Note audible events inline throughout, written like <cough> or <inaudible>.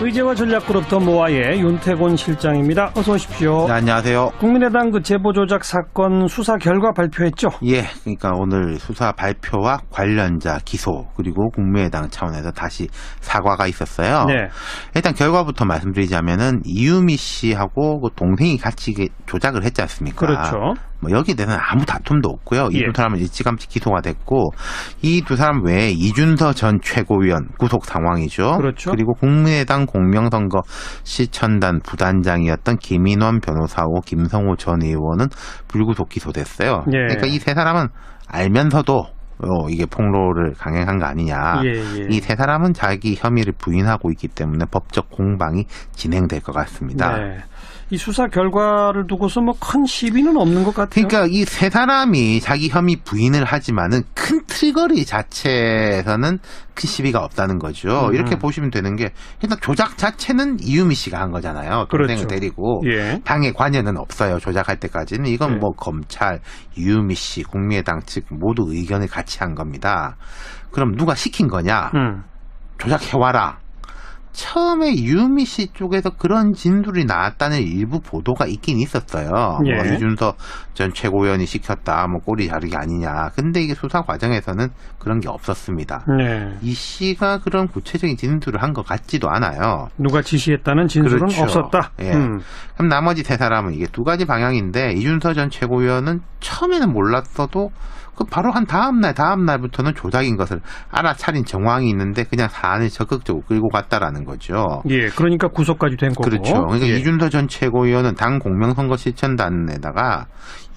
의제와 전략그룹 더 모아의 윤태곤 실장입니다. 어서 오십시오. 네, 안녕하세요. 국민의당 그 제보 조작 사건 수사 결과 발표했죠. 예, 그러니까 오늘 수사 발표와 관련자 기소 그리고 국민의당 차원에서 다시 사과가 있었어요. 네. 일단 결과부터 말씀드리자면은 이유미 씨하고 그 동생이 같이 조작을 했지 않습니까? 그렇죠. 뭐 여기에 대해서는 아무 다툼도 없고요. 이 예. 두 사람은 일찌감치 기소가 됐고 이 두 사람 외에 이준서 전 최고위원 구속 상황이죠. 그렇죠. 리고 국민의당 공명선거 시천단 부단장이었던 김인원 변호사하고 김성호 전 의원은 불구속 기소됐어요. 예. 그러니까 이 세 사람은 알면서도 어, 이게 폭로를 강행한 거 아니냐. 예, 예. 이세 사람은 자기 혐의를 부인하고 있기 때문에 법적 공방이 진행될 것 같습니다. 네. 이 수사 결과를 두고서 뭐 큰 시비는 없는 것 같아요. 그러니까 이 세 사람이 자기 혐의 부인을 하지만은 큰 틀거리 자체에서는 큰 시비가 없다는 거죠. 음. 이렇게 보시면 되는 게 일단 조작 자체는 이유미 씨가 한 거잖아요. 동생을 그렇죠. 데리고 예. 당의 관여는 없어요. 조작할 때까지는 이건 네. 뭐 검찰, 이유미 씨, 국민의당 측 모두 의견을 같이 한 겁니다. 그럼 누가 시킨 거냐? 음. 조작해와라. 처음에 유미 씨 쪽에서 그런 진술이 나왔다는 일부 보도가 있긴 있었어요. 예. 뭐 이준서 전 최고위원이 시켰다, 뭐 꼬리 자르기 아니냐. 근데 이게 수사 과정에서는 그런 게 없었습니다. 네. 이 씨가 그런 구체적인 진술을 한 것 같지도 않아요. 누가 지시했다는 진술은 그렇죠. 없었다. 예. 음. 그럼 나머지 세 사람은 이게 두 가지 방향인데 이준서 전 최고위원은 처음에는 몰랐어도 그 바로 한 다음 날 다음 날부터는 조작인 것을 알아차린 정황이 있는데 그냥 사안을 적극적으로 끌고 갔다라는 거죠. 예. 그러니까 구속까지 된 거고. 그렇죠. 그러니까 예. 이준서 전 최고위원은 당 공명선거 실천단에다가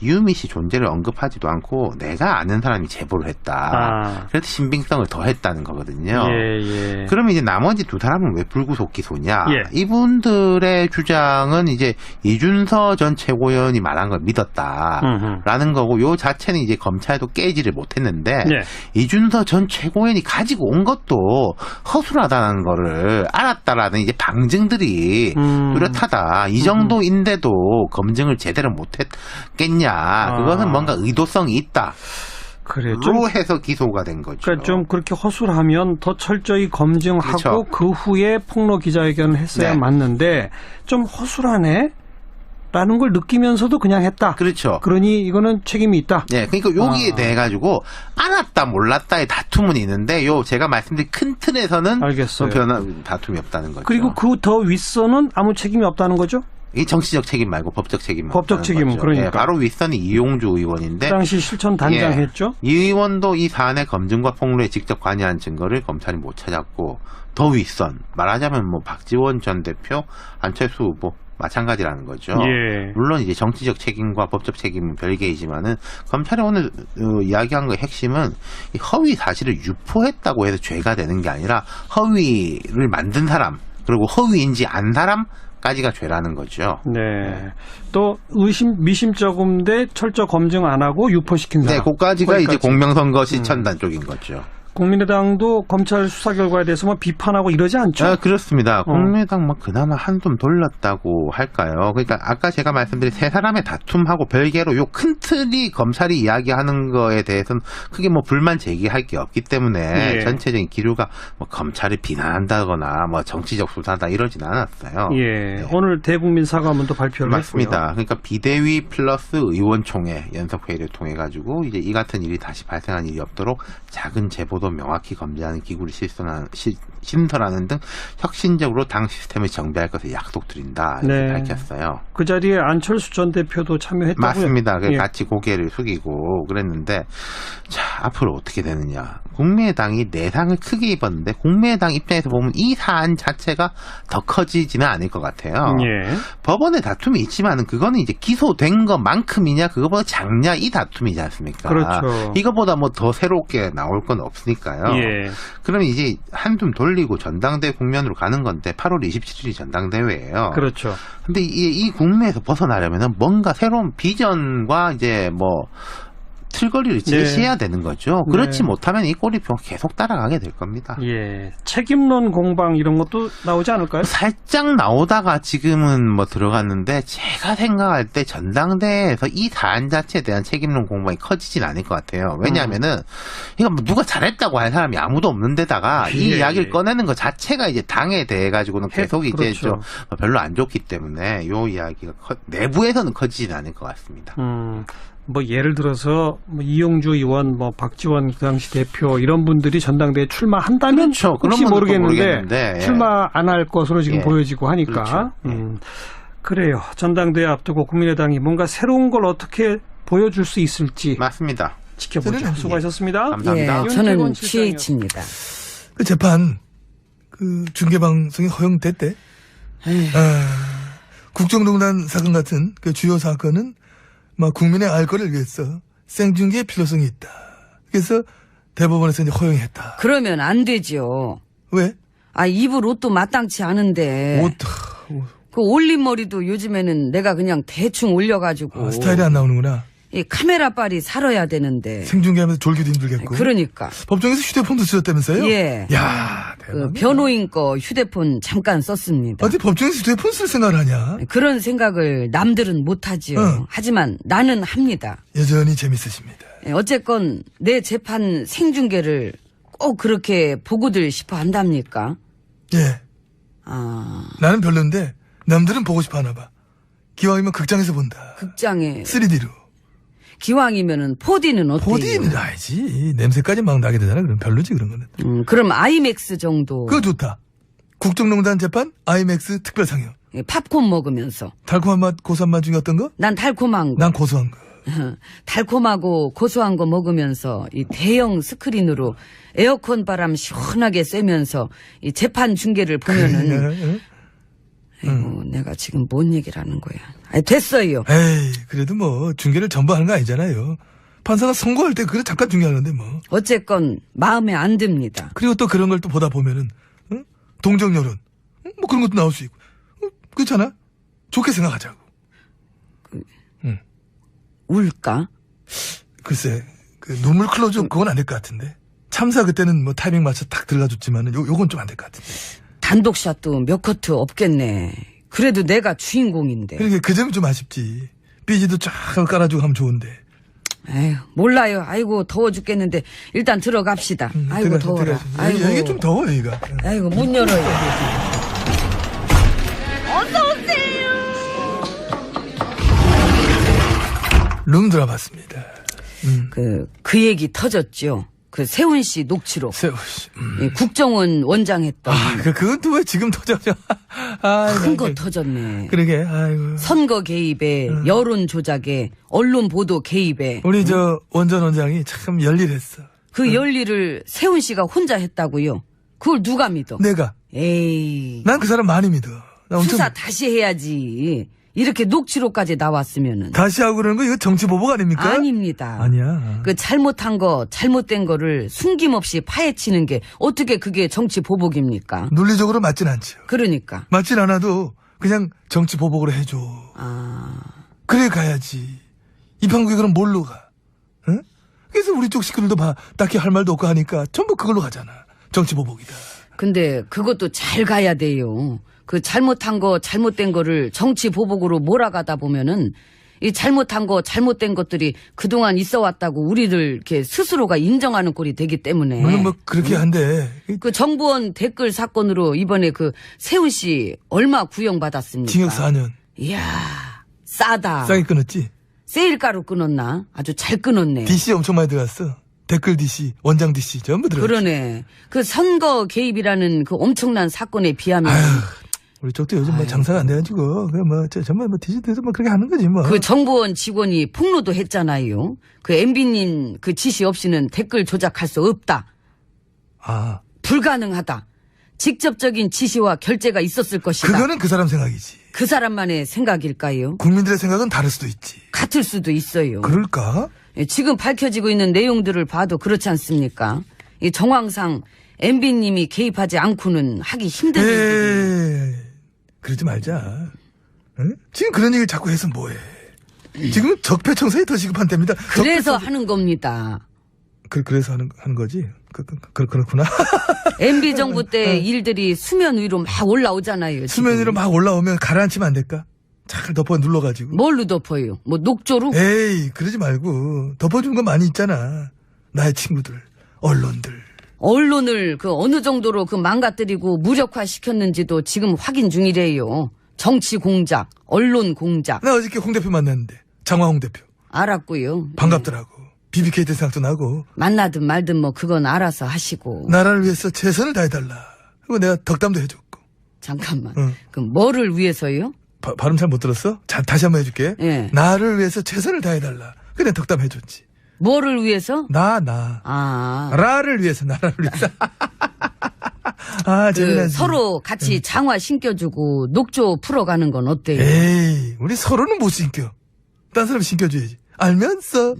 유미 씨 존재를 언급하지도 않고 내가 아는 사람이 제보를 했다. 아. 그래서 신빙성을 더했다는 거거든요. 예, 예. 그러면 이제 나머지 두 사람은 왜 불구속 기소냐? 예. 이분들의 주장은 이제 이준서 전 최고위원이 말한 걸 믿었다. 음흠. 라는 거고 요 자체는 이제 검찰도 깨지를 못했는데 네. 이준서 전 최고위원이 가지고 온 것도 허술하다는 거를 알았다라는 이제 방증들이 음. 뚜렷하다. 이 정도인데도 검증을 제대로 못했겠냐? 그것은 뭔가 의도성이 있다. 그래. 좀로 해서 기소가 된 거죠. 그러니까 좀 그렇게 허술하면 더 철저히 검증하고 그렇죠. 그 후에 폭로 기자회견을 했어야 네. 맞는데 좀 허술하네. 라는 걸 느끼면서도 그냥 했다. 그렇죠. 그러니 이거는 책임이 있다. 네, 그러니까 여기에 아. 대해 가지고 알았다 몰랐다의 다툼은 있는데 요 제가 말씀드린 큰 틀에서는 알겠어요. 변화 다툼이 없다는 거죠. 그리고 그 더 윗선은 아무 책임이 없다는 거죠? 이 정치적 책임 말고 법적 책임. 법적 책임은 그러니까. 바로 윗선이 이용주 의원인데 그 당시 실천 단장 예. 했죠? 이 의원도 이 사안의 검증과 폭로에 직접 관여한 증거를 검찰이 못 찾았고 더 윗선 말하자면 뭐 박지원 전 대표 안철수 후보 마찬가지라는 거죠. 예. 물론 이제 정치적 책임과 법적 책임은 별개이지만은 검찰이 오늘 어, 이야기한 거의 핵심은 이 허위 사실을 유포했다고 해서 죄가 되는 게 아니라 허위를 만든 사람 그리고 허위인지 안 사람 까지가 죄라는 거죠. 네. 또 의심 미심쩍음데 철저 검증 안 하고 유포시킨 네, 사람. 그까지가 이제. 공명선거 시천단 쪽인 거죠. 국민의당도 검찰 수사 결과에 대해서 뭐 비판하고 이러지 않죠? 아, 그렇습니다. 어. 국민의당 뭐 그나마 한숨 돌렸다고 할까요? 그러니까 아까 제가 말씀드린 세 사람의 다툼하고 별개로 요 큰 틀이 검찰이 이야기하는 거에 대해서는 크게 뭐 불만 제기할 게 없기 때문에 예. 전체적인 기류가 뭐 검찰을 비난한다거나 뭐 정치적 수사다 이러진 않았어요. 예. 네. 오늘 대국민 사과문도 발표를 맞습니다. 그러니까 비대위 플러스 의원총회 연석 회의를 통해 가지고 이제 이 같은 일이 다시 발생한 일이 없도록 작은 제보도 명확히 검증하는 기구를 시- 신설하는 등 혁신적으로 당 시스템을 정비할 것을 약속드린다 이렇게 네. 밝혔어요. 그 자리에 안철수 전 대표도 참여했다고요? 맞습니다. 그 예. 같이 고개를 숙이고 그랬는데 자 앞으로 어떻게 되느냐. 국민의당이 내상을 크게 입었는데 국민의당 입장에서 보면 이 사안 자체가 더 커지지는 않을 것 같아요. 예. 법원의 다툼이 있지만은 그거는 이제 기소된 것만큼이냐 그거보다 작냐 이 다툼이지 않습니까? 그렇죠. 이거보다 뭐 더 새롭게 나올 건 없으니까요. 예. 그러면 이제 한숨 돌 리고 전당대 국면으로 가는 건데 8월 27일이 전당대회예요. 그렇죠. 근데 이, 이 국면에서 벗어나려면은 뭔가 새로운 비전과 이제 뭐 틀거리를 네. 제시해야 되는 거죠. 그렇지 네. 못하면 이 꼬리표 계속 따라가게 될 겁니다. 예. 책임론 공방 이런 것도 나오지 않을까요? 살짝 나오다가 지금은 뭐 들어갔는데 제가 생각할 때 전당대회에서 이 사안 자체에 대한 책임론 공방이 커지진 않을 것 같아요. 왜냐하면은 이거 뭐 누가 잘했다고 할 사람이 아무도 없는 데다가 이 예, 이야기를 예. 꺼내는 것 자체가 이제 당에 대해 가지고는 해- 계속 이제 그렇죠. 좀 별로 안 좋기 때문에 요 이야기가 커- 내부에서는 커지진 않을 것 같습니다. 음, 뭐 예를 들어서 뭐 이용주 의원, 뭐 박지원 그 당시 대표 이런 분들이 전당대회 출마한다면 그렇죠. 그런 혹시 모르겠는데, 모르겠는데, 예. 출마 안 할 것으로 지금 예. 보여지고 하니까 그렇죠. 예. 음, 그래요. 전당대회 앞두고 국민의당이 뭔가 새로운 걸 어떻게 보여줄 수 있을지 맞습니다. 지켜보죠. 수고하셨습니다. 감사합니다. 예, 저는. GH입니다. 그 재판 그 중계방송이 허용됐대. 아, 국정농단 사건 같은 그 주요 사건은 막 국민의 알 거를 위해서 생중계의 필요성이 있다. 그래서 대법원에서 이제 허용했다. 그러면 안 되죠. 왜? 아, 입을 옷도 마땅치 않은데. 옷, 그 올린 머리도 요즘에는 내가 그냥 대충 올려가지고. 아, 스타일이 안 나오는구나. 이 카메라 빨이 살아야 되는데. 생중계하면서 졸기도 힘들겠고. 그러니까. 법정에서 휴대폰도 쓰셨다면서요? 예. 야, 그. 변호인 거 휴대폰 잠깐 썼습니다. 어디 법정에서 휴대폰 쓸 생각을 하냐? 그런 생각을 남들은 못하지요. 응. 하지만 나는 합니다. 여전히 재밌으십니다. 예, 어쨌건 내 재판 생중계를 꼭 그렇게 보고들 싶어 한답니까? 예. 아, 나는 별론데 남들은 보고 싶어 하나 봐. 기왕이면 극장에서 본다. 극장에 3D로. 기왕이면은 4D는 어때요? 4D는 알지. 냄새까지 막 나게 되잖아. 그럼 별로지, 그런 거는. 음, 그럼 아이맥스 정도 그거 좋다. 국정농단 재판 IMAX 특별 상영. 예, 팝콘 먹으면서 달콤한 맛, 고소한 맛 중에 어떤 거? 난 달콤한 거 난 고소한 거. <laughs> 달콤하고 고소한 거 먹으면서 이 대형 스크린으로 에어컨 바람 시원하게 쐬면서 이 재판 중계를 보면은 응? 아이고 내가 지금 뭔 얘기를 하는 거야. 아니, 됐어요. 에이, 그래도 뭐 중계를 전부 하는 거 아니잖아요. 판사가 선고할 때 그래 잠깐 중요하는데 뭐. 어쨌건 마음에 안 듭니다. 그리고 또 그런 걸 또 보다 보면은 응? 동정 여론 응? 뭐 그런 것도 나올 수 있고 응? 그렇잖아. 좋게 생각하자고. 울까? 글쎄 그 눈물 클로즈 그건 안 될 것 같은데. 참사 그때는 뭐 타이밍 맞춰 딱 들어가줬지만은 요 요건 좀 안 될 것 같은데. 단독샷도 몇 커트 없겠네. 그래도 내가 주인공인데. 그러니까 그 점이 좀 아쉽지. 삐지도 쫙 깔아주고 하면 좋은데. 에휴, 몰라요. 아이고, 더워 죽겠는데. 일단 들어갑시다. 아이고, 들어가, 더워라. 들어가. 아이고. 여기, 여기 좀 더워 여기가. 아이고, 문 열어요. 룸 들어봤습니다. 그, 그 얘기 터졌죠. 그 세훈 씨 녹취록. 세우 씨. 음. 이 국정원 원장 했던 아, 그 그건 또 왜 지금 터져죠? <laughs> 아, 큰 거 터졌네. 그러게. 아이고. 선거 개입에, 여론 조작에, 언론 보도 개입에. 우리 저 원전 원장이 참 열일했어. 그 열일을 세훈 씨가 혼자 했다고요. 그걸 누가 믿어? 내가. 에이. 난 그 사람 많이 믿어. 수사 다시 해야지. 이렇게 녹취록까지 나왔으면은. 다시 하고 그러는 거 이거 정치 보복 아닙니까? 아닙니다. 아니야. 그 잘못한 거, 잘못된 거를 숨김없이 파헤치는 게 어떻게 그게 정치 보복입니까? 논리적으로 맞진 않죠. 그러니까. 맞진 않아도 그냥 정치 보복으로 해줘. 아, 그래 가야지. 이 판국에 그럼 뭘로 가? 응? 그래서 우리 쪽 식구들도 봐. 딱히 할 말도 없고 하니까 전부 그걸로 가잖아. 정치 보복이다. 근데 그것도 잘 가야 돼요. 그 잘못한 거, 잘못된 거를 정치 보복으로 몰아가다 보면은 이 잘못한 거, 잘못된 것들이 그동안 있어 왔다고 우리를 이렇게 스스로가 인정하는 꼴이 되기 때문에. 물론 뭐 그렇게 한데 그 정부원 댓글 사건으로 이번에 그 세훈 씨 얼마 구형 받았습니까? 징역 4년 이야, 싸다. 싸게 끊었지. 세일가로 끊었나? 아주 잘 끊었네. DC 엄청 많이 들어갔어. 댓글 DC, 원장 DC 전부 들어갔어. 그러네. 그 선거 개입이라는 그 엄청난 사건에 비하면 아휴, 우리 쪽도 요즘 뭐 장사가 안 돼가지고 그뭐 저, 정말 뭐 디지털에서 뭐 그렇게 하는 거지 뭐. 그 정보원 직원이 폭로도 했잖아요. 그 MB님 그 지시 없이는 댓글 조작할 수 없다. 아 불가능하다. 직접적인 지시와 결제가 있었을 것이다. 그거는 그 사람 생각이지. 그 사람만의 생각일까요? 국민들의 생각은 다를 수도 있지. 같을 수도 있어요. 그럴까? 예, 지금 밝혀지고 있는 내용들을 봐도 그렇지 않습니까? 이 정황상 MB님이 개입하지 않고는 하기 힘든 네. 일들이 에이, 그러지 말자. 응? 지금 그런 얘기를 자꾸 해서 뭐해. 지금 적폐청산이 더 시급한 때입니다. 그래서 적폐청산- 하는 겁니다. 그, 그래서 하는, 하는 거지? 그, 그, 그, 그 렇구나. <laughs> MB 정부 때 일들이 수면 위로 막 올라오잖아요. 지금. 수면 위로 막 올라오면 가라앉히면 안 될까? 잘 덮어 눌러가지고. 뭘로 덮어요? 뭐 녹조로? 에이, 그러지 말고. 덮어준 거 많이 있잖아. 나의 친구들, 언론들. 언론을 그 어느 정도로 그 망가뜨리고 무력화 시켰는지도 지금 확인 중이래요. 정치 공작, 언론 공작. 나 어저께 홍 대표 만났는데. 장화홍 대표. 알았고요. 반갑더라고. BBK 때 생각도 나고. 만나든 말든 뭐 그건 알아서 하시고. 나라를 위해서 최선을 다해달라. 그리고 내가 덕담도 해줬고. 잠깐만. 응. 그럼 뭐를 위해서요? 바- 발음 잘 못 들었어? 자, 다시 한번 해줄게. 예. 나를 위해서 최선을 다해달라. 그래, 덕담 해줬지. 뭐를 위해서? 나, 나. 아. 라를 위해서, 나라를 위해서. <laughs> 아, 그 재미나지. 서로 같이 장화 신겨주고 녹조 풀어가는 건 어때요? 에이, 우리 서로는 못 신겨. 딴 사람 신겨줘야지. 알면서.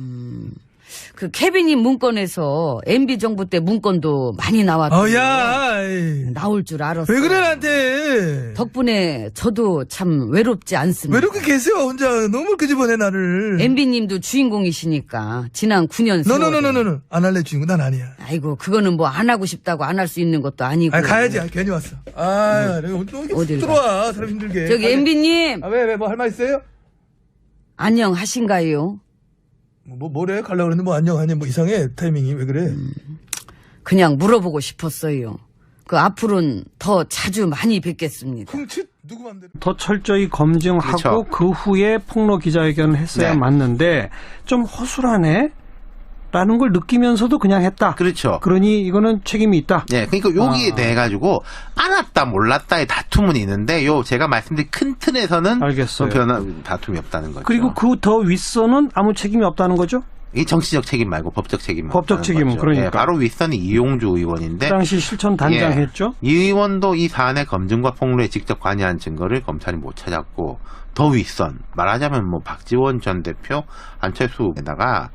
그 케빈님 문건에서 MB 정부 때 문건도 많이 나왔고 어, 야, 에이. 나올 줄 알았어. 왜 그래, 나한테. 덕분에 저도 참 외롭지 않습니다. 왜 이렇게 계세요, 혼자. 너무 끄집어내, 나를. MB님도 주인공이시니까 지난 9년 세월. 너너너너너 안 할래, 주인공. 난 아니야. 아이고 그거는 뭐 안 하고 싶다고 안 할 수 있는 것도 아니고. 아, 가야지. 아, 괜히 왔어. 아, 내가 또 이렇게 훅 어딜 들어와. 사람 힘들게. 저기 가자. MB님 아, 왜, 왜, 뭐 할 말 있어요? 안녕하신가요? 뭐, 뭐래? 가려고 그랬는데 뭐 안녕하냐. 뭐 이상해. 타이밍이. 왜 그래? 그냥 물어보고 싶었어요. 그 앞으로는 더 자주 많이 뵙겠습니다. 훔치? 누구 맘대로. 더 철저히 검증하고 그렇죠. 그 후에 폭로 기자회견을 했어야 네. 맞는데 좀 허술하네 라는 걸 느끼면서도 그냥 했다. 그렇죠. 그러니 이거는 책임이 있다. 예, 그러니까 여기에 아. 대해 가지고 알았다 몰랐다의 다툼은 있는데 요 제가 말씀드린 큰 틀에서는 알겠어요. 변화 다툼이 없다는 거죠. 그리고 그 더 윗선은 아무 책임이 없다는 거죠? 이 정치적 책임 말고 법적 책임. 법적 책임은 그러니까. 예, 바로 윗선이 이용주 그 의원인데 당시 실천 단장 예. 했죠? 이 의원도 이 사안의 검증과 폭로에 직접 관여한 증거를 검찰이 못 찾았고 더 윗선 말하자면 뭐 박지원 전 대표 안철수에다가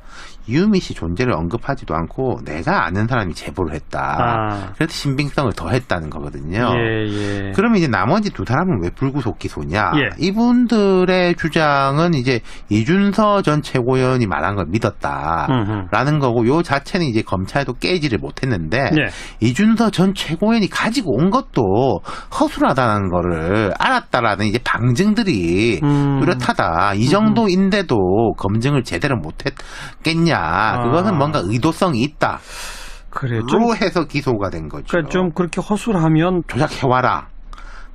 이유미 씨 존재를 언급하지도 않고 내가 아는 사람이 제보를 했다. 아. 그래서 신빙성을 더했다는 거거든요. 예, 예. 그러면 이제 나머지 두 사람은 왜 불구속 기소냐? 예. 이분들의 주장은 이제 이준서 전 최고위원이 말한 걸 믿었다. 음흠. 라는 거고 요 자체는 이제 검찰도 깨지를 못했는데 예. 이준서 전 최고위원이 가지고 온 것도 허술하다는 거를 알았다라는 이제 방증들이 음. 뚜렷하다. 이 정도인데도 검증을 제대로 못했겠냐? 그것은 뭔가 의도성이 있다. 그래. 좀, 로 해서 기소가 된 거죠. 그러니까 좀 그렇게 허술하면 조작해 와라.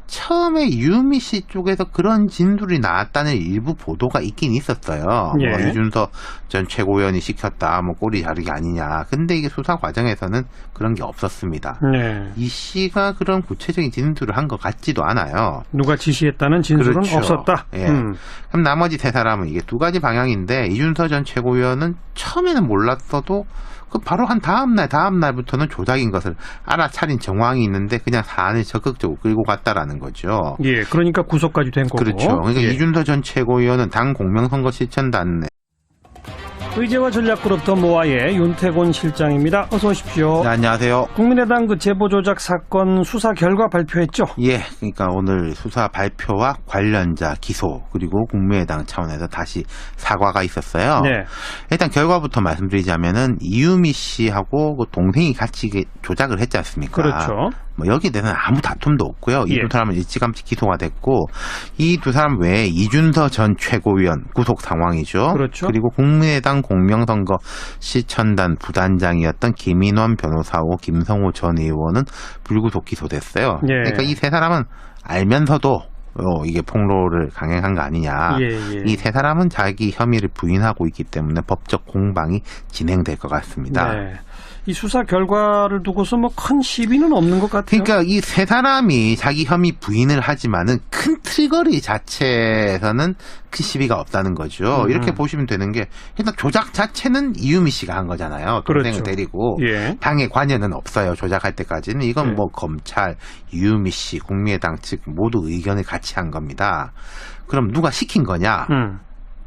처음에 유미 씨 쪽에서 그런 진술이 나왔다는 일부 보도가 있긴 있었어요. 예. 뭐 이준서 전 최고위원이 시켰다, 뭐 꼬리 자르기 아니냐. 근데 이게 수사 과정에서는 그런 게 없었습니다. 네. 이 씨가 그런 구체적인 진술을 한 것 같지도 않아요. 누가 지시했다는 진술은 그렇죠. 없었다. 예. 음. 그럼 나머지 세 사람은 이게 두 가지 방향인데 이준서 전 최고위원은 처음에는 몰랐어도 그 바로 한 다음 날 다음 날부터는 조작인 것을 알아차린 정황이 있는데 그냥 사안을 적극적으로 끌고 갔다라는 거죠. 예, 그러니까 구속까지 된 거고. 그렇죠. 그러니까 예. 이준서 전 최고위원은 당 공명선거 실천단에 의제와 전략그룹 더 모아의 윤태곤 실장입니다. 어서 오십시오. 네, 안녕하세요. 국민의당 그 제보 조작 사건 수사 결과 발표했죠. 예, 그러니까 오늘 수사 발표와 관련자 기소 그리고 국민의당 차원에서 다시 사과가 있었어요. 네. 일단 결과부터 말씀드리자면은 이유미 씨하고 그 동생이 같이 조작을 했지 않습니까? 그렇죠. 뭐 여기에 대해서는 아무 다툼도 없고요. 이 예. 두 사람은 일찌감치 기소가 됐고 이 두 사람 외에 이준서 전 최고위원 구속 상황이죠. 그렇죠. 리고 국민의당 공명선거 실천단 부단장이었던 김인원 변호사하고 김성호 전 의원은 불구속 기소됐어요. 예. 그러니까 이 세 사람은 알면서도 어, 이게 폭로를 강행한 거 아니냐. 예, 예. 이세 사람은 자기 혐의를 부인하고 있기 때문에 법적 공방이 진행될 것 같습니다. 네. 이 수사 결과를 두고서 뭐 큰 시비는 없는 것 같아요. 그러니까 이 세 사람이 자기 혐의 부인을 하지만은 큰 틀거리 자체에서는 큰 시비가 없다는 거죠. 음. 이렇게 보시면 되는 게 일단 조작 자체는 이유미 씨가 한 거잖아요. 동생을 그렇죠. 데리고 예. 당의 관여는 없어요. 조작할 때까지는 이건 네. 뭐 검찰, 이유미 씨, 국민의당 측 모두 의견을 같이 한 겁니다. 그럼 누가 시킨 거냐? 음.